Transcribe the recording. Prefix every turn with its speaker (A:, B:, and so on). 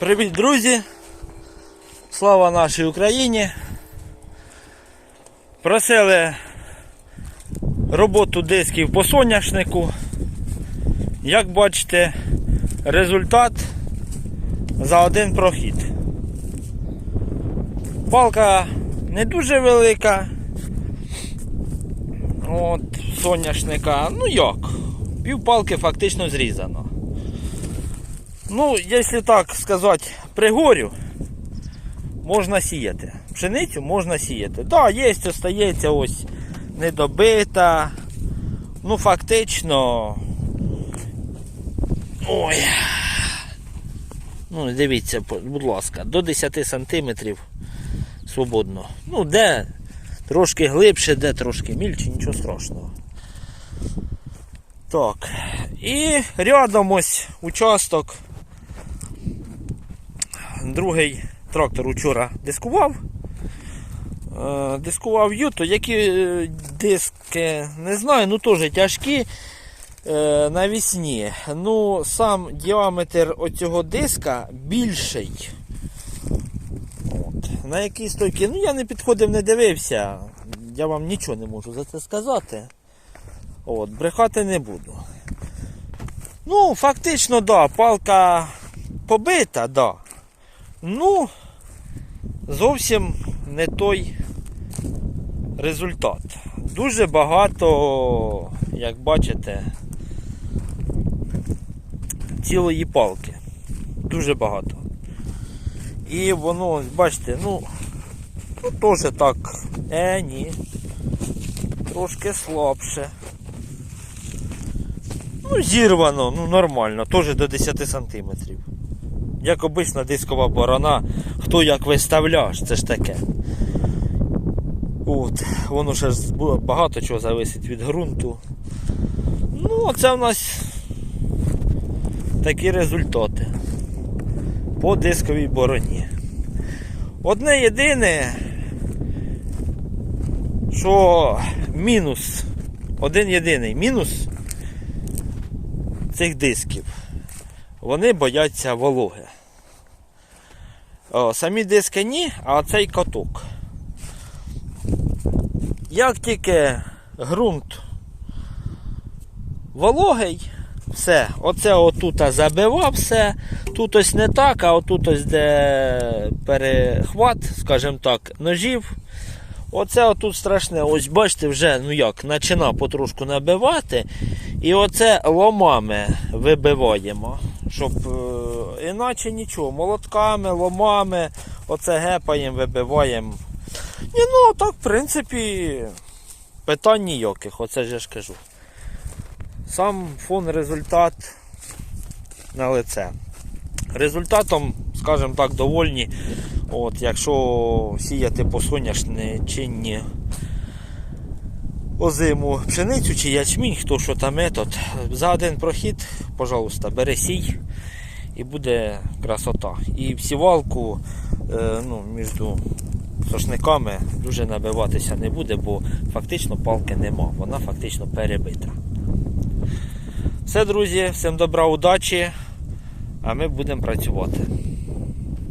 A: Привіт, друзі! Слава нашій Україні! Просили роботу дисків по соняшнику. Як бачите, результат за один прохід. Палка не дуже велика. От, соняшника, ну як, пів палки фактично зрізано. Ну, якщо так сказати, пригорю, можна сіяти. Пшеницю можна сіяти. Так, да, є, остається ось недобита. Ну, фактично. Ой. Ну, дивіться, будь ласка, до 10 сантиметрів свободно. Ну, де трошки глибше, де трошки мільче, нічого страшного. Так. І рядом ось участок. Другий трактор учора дискував. Е, Дискував юто, які е, диски, не знаю, ну теж тяжкі е, навісні. Ну, сам діаметр оцього диска більший. От. На якій стойки, ну я не підходив, не дивився. Я вам нічого не можу за це сказати. От, брехати не буду. Ну, фактично, да, палка побита, да. Ну, зовсім не той результат. Дуже багато, як бачите, цілої палки. Дуже багато. І воно, бачите, ну, ну теж так. Е, ні. Трошки слабше. Ну, зірвано, ну нормально, теж до 10 сантиметрів. Як обична дискова борона, хто як виставляш, це ж таке. От, воно ще багато чого зависить від ґрунту. Ну, а це в нас такі результати по дисковій бороні. Одне єдине, що мінус, один єдиний мінус цих дисків. Вони бояться вологи. О, самі диски ні, а цей каток. Як тільки ґрунт вологий, все, оце отут забивав все, тут ось не так, а отут ось де перехват, скажімо так, ножів. Оце отут страшне, ось бачите, вже ну як, почина потрошку набивати. І оце ломами вибиваємо. Щоб е, іначе нічого. Молотками, ломами, оце гепаємо, вибиваємо. Ні, ну так, в принципі, питань ніяких, оце ж я ж кажу. Сам фон результат на лице. Результатом, скажімо так, довольні. От, якщо сіяти по соняшничинні озиму пшеницю чи ячмінь, хто що там метод, за один прохід, пожалуйста, бери сій і буде красота. І в сівалку е, ну, між сошниками дуже набиватися не буде, бо фактично палки нема, вона фактично перебита. Все, друзі, всім добра, удачі, а ми будемо працювати.